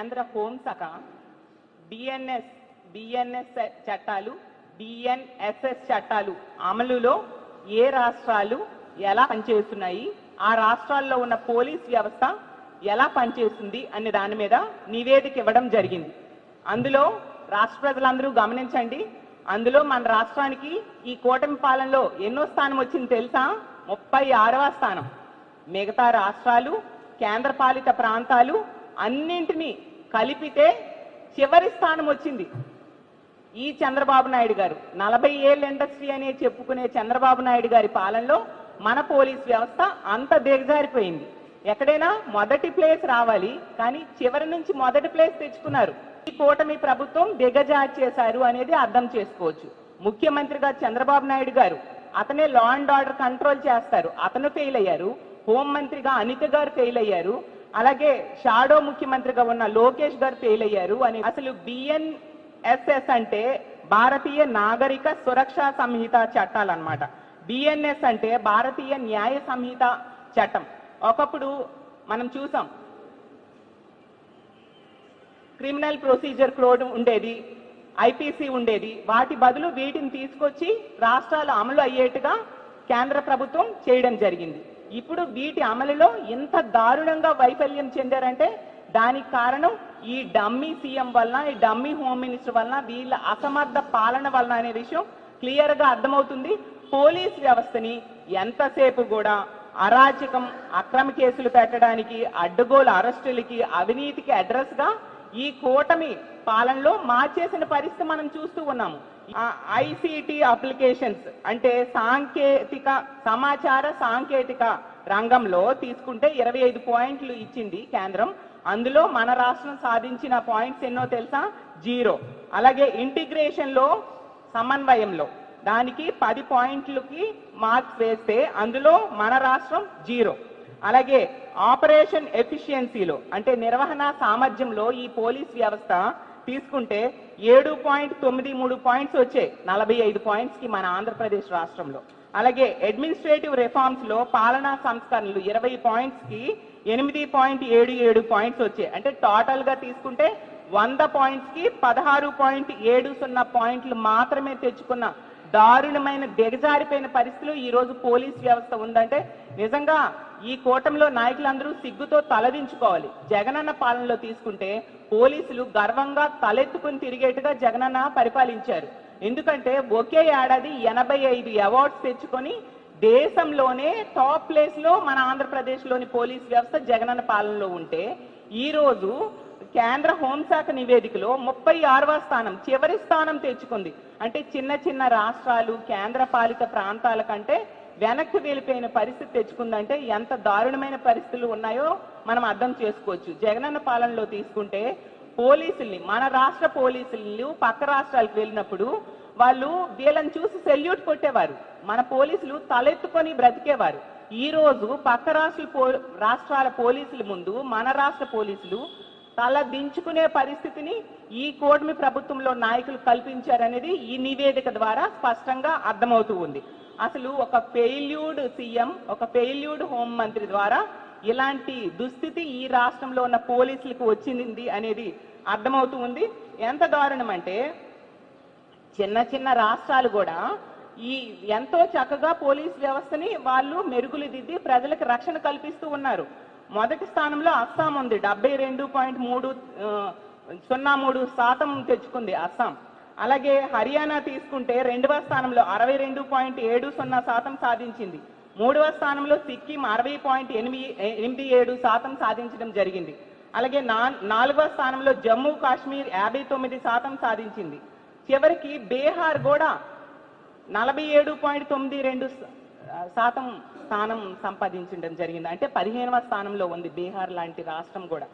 కేంద్ర హోంశాఖ BNS BNS చట్టాలు బిఎన్ఎస్ఎస్ చట్టాలు అమలులో ఏ రాష్ట్రాలు ఎలా పనిచేస్తున్నాయి ఆ రాష్ట్రాల్లో ఉన్న పోలీస్ వ్యవస్థ ఎలా పనిచేస్తుంది అనే దాని మీద నివేదిక ఇవ్వడం జరిగింది. అందులో రాష్ట్ర ప్రజలందరూ గమనించండి. అందులో మన రాష్ట్రానికి ఈ కూటమి పాలనలో ఎన్నో స్థానం వచ్చింది తెలుసా? ముప్పై ఆరవ స్థానం. మిగతా రాష్ట్రాలు కేంద్రపాలిత ప్రాంతాలు అన్నింటినీ కలిపితే చివరి స్థానం వచ్చింది. ఈ చంద్రబాబు నాయుడు గారు. నలభై ఏళ్ళ ఇండస్ట్రీ అనే చెప్పుకునే చంద్రబాబు నాయుడు గారి పాలనలో మన పోలీస్ వ్యవస్థ అంత దిగజారిపోయింది. ఎక్కడైనా మొదటి ప్లేస్ రావాలి కానీ చివరి నుంచి మొదటి ప్లేస్ తెచ్చుకున్నారు. ఈ కూటమి ప్రభుత్వం దిగజారి చేశారు అనేది అర్థం చేసుకోవచ్చు. ముఖ్యమంత్రిగా చంద్రబాబు నాయుడు గారు. అతనే లా అండ్ ఆర్డర్ కంట్రోల్ చేస్తారు. అతను ఫెయిల్ అయ్యారు. హోంమంత్రిగా అనిత గారు ఫెయిల్ అయ్యారు. అలాగే షాడో ముఖ్యమంత్రిగా ఉన్న లోకేష్ గారు ఫెయిల్ అయ్యారు అని అసలు బిఎన్ఎస్ఎస్ అంటే భారతీయ నాగరిక సురక్షా సంహిత చట్టాలు అన్నమాట. బిఎన్ఎస్ అంటే భారతీయ న్యాయ సంహిత చట్టం. ఒకప్పుడు మనం చూసాం. క్రిమినల్ ప్రొసీజర్ కోడ్ ఉండేది ఐపీసీ ఉండేది. వాటి బదులు వీటిని తీసుకొచ్చి రాష్ట్రాలు అమలు అయ్యేట్టుగా కేంద్ర ప్రభుత్వం చేయడం జరిగింది. ఇప్పుడు వీటి అమలులో ఇంత దారుణంగా వైఫల్యం చెందారంటే దానికి కారణం ఈ డమ్మీ సీఎం వలన ఈ డమ్మీ హోమ్ మినిస్టర్ వలన వీళ్ళ అసమర్థ పాలన వలన అనే విషయం క్లియర్గా అర్థమవుతుంది. పోలీస్ వ్యవస్థని ఎంతసేపు కూడా అరాచకం అక్రమ కేసులు పెట్టడానికి అడ్డగోలు అరెస్టులకి అవినీతికి అడ్రస్గా ఈ కూటమి పాలనలో మార్చేసిన పరిస్థితి మనం చూస్తూ ఉన్నాము. ఐసిటి అప్లికేషన్స్ అంటే సాంకేతిక సమాచార సాంకేతిక రంగంలో తీసుకుంటే ఇరవై ఐదు పాయింట్లు ఇచ్చింది కేంద్రం. అందులో మన రాష్ట్రం సాధించిన పాయింట్స్ ఎన్నో తెలుసా? జీరో. అలాగే ఇంటిగ్రేషన్లో సమన్వయంలో దానికి పది పాయింట్లకి మార్క్స్ వేస్తే అందులో మన రాష్ట్రం జీరో. అలాగే ఆపరేషన్ ఎఫిషియన్సీలో అంటే నిర్వహణ సామర్థ్యంలో ఈ పోలీస్ వ్యవస్థ తీసుకుంటే ఏడు పాయింట్ తొమ్మిది మూడు పాయింట్స్ వచ్చాయి నలభై ఐదు పాయింట్స్కి మన ఆంధ్రప్రదేశ్ రాష్ట్రంలో. అలాగే అడ్మినిస్ట్రేటివ్ రిఫార్మ్స్లో పాలనా సంస్కరణలు ఇరవై పాయింట్స్కి ఎనిమిది పాయింట్ ఏడు ఏడు పాయింట్స్ వచ్చాయి. అంటే టోటల్గా తీసుకుంటే వంద పాయింట్స్కి పదహారు పాయింట్ ఏడు సున్నా పాయింట్లు మాత్రమే తెచ్చుకున్న దారుణమైన దిగజారిపోయిన పరిస్థితులు ఈ రోజు పోలీస్ వ్యవస్థ ఉందంటే నిజంగా ఈ కూటమిలో నాయకులందరూ సిగ్గుతో తలదించుకోవాలి. జగనన్న పాలనలో తీసుకుంటే పోలీసులు గర్వంగా తలెత్తుకుని తిరిగేట్టుగా జగనన్న పరిపాలించారు. ఎందుకంటే ఒకే ఏడాది ఎనభై ఐదు అవార్డ్స్ తెచ్చుకొని దేశంలోనే టాప్ ప్లేస్లో మన ఆంధ్రప్రదేశ్లోని పోలీస్ వ్యవస్థ జగనన్న పాలనలో ఉంటే ఈరోజు కేంద్ర హోంశాఖ నివేదికలో ముప్పై ఆరవ స్థానం చివరి స్థానం తెచ్చుకుంది. అంటే చిన్న చిన్న రాష్ట్రాలు కేంద్ర పాలిత ప్రాంతాల కంటే వెనక్కి వెళ్ళిపోయిన పరిస్థితి తెచ్చుకుందంటే ఎంత దారుణమైన పరిస్థితులు ఉన్నాయో మనం అర్థం చేసుకోవచ్చు. జగనన్న పాలనలో తీసుకుంటే పోలీసుల్ని మన రాష్ట్ర పోలీసులు పక్క రాష్ట్రాలకు వెళ్ళినప్పుడు వాళ్ళు వీళ్ళని చూసి సెల్యూట్ కొట్టేవారు. మన పోలీసులు తలెత్తుకొని బ్రతికేవారు. ఈ రోజు పక్క రాష్ట్ర పో- రాష్ట్రాల పోలీసుల ముందు మన రాష్ట్ర పోలీసులు తల దించుకునే పరిస్థితిని ఈ కూటమి ప్రభుత్వంలో నాయకులు కల్పించారనేది ఈ నివేదిక ద్వారా స్పష్టంగా అర్థమవుతూ ఉంది. అసలు ఒక ఫెయిల్యూడ్ సీఎం ఒక ఫెయిల్యూడ్ హోం మంత్రి ద్వారా ఇలాంటి దుస్థితి ఈ రాష్ట్రంలో ఉన్న పోలీసులకు వచ్చింది అనేది అర్థమవుతూ ఉంది. ఎంత దారుణం అంటే చిన్న చిన్న రాష్ట్రాలు కూడా ఈ ఎంతో చక్కగా పోలీస్ వ్యవస్థని వాళ్ళు మెరుగులు దిద్ది ప్రజలకు రక్షణ కల్పిస్తూ ఉన్నారు. మొదటి స్థానంలో అస్సాం ఉంది. డెబ్బై రెండు పాయింట్ మూడు సున్నా మూడు శాతం తెచ్చుకుంది అస్సాం. అలాగే హర్యానా తీసుకుంటే రెండవ స్థానంలో అరవై రెండు పాయింట్ ఏడు సున్నా శాతం సాధించింది. మూడవ స్థానంలో సిక్కిం అరవై పాయింట్ ఎనిమిది ఎనిమిది ఏడు శాతం సాధించడం జరిగింది. అలాగే నా నాలుగవ స్థానంలో జమ్మూ కాశ్మీర్ యాభై తొమ్మిది శాతం సాధించింది. చివరికి బీహార్ కూడా నలభై ఏడు పాయింట్ తొమ్మిది రెండు శాతం స్థానం సంపాదించడం జరిగింది. అంటే పదిహేనవ స్థానంలో ఉంది బీహార్ లాంటి రాష్ట్రం కూడా.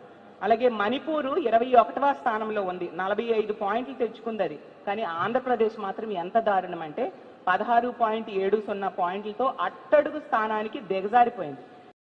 అలాగే మణిపూర్ ఇరవై ఒకటవ స్థానంలో ఉంది. నలభై ఐదు పాయింట్లు తెచ్చుకుంది అది. కానీ ఆంధ్రప్రదేశ్ మాత్రం ఎంత దారుణం అంటే పదహారు పాయింట్ ఏడు సున్నా పాయింట్లతో అట్టడుగు స్థానానికి దిగజారిపోయింది.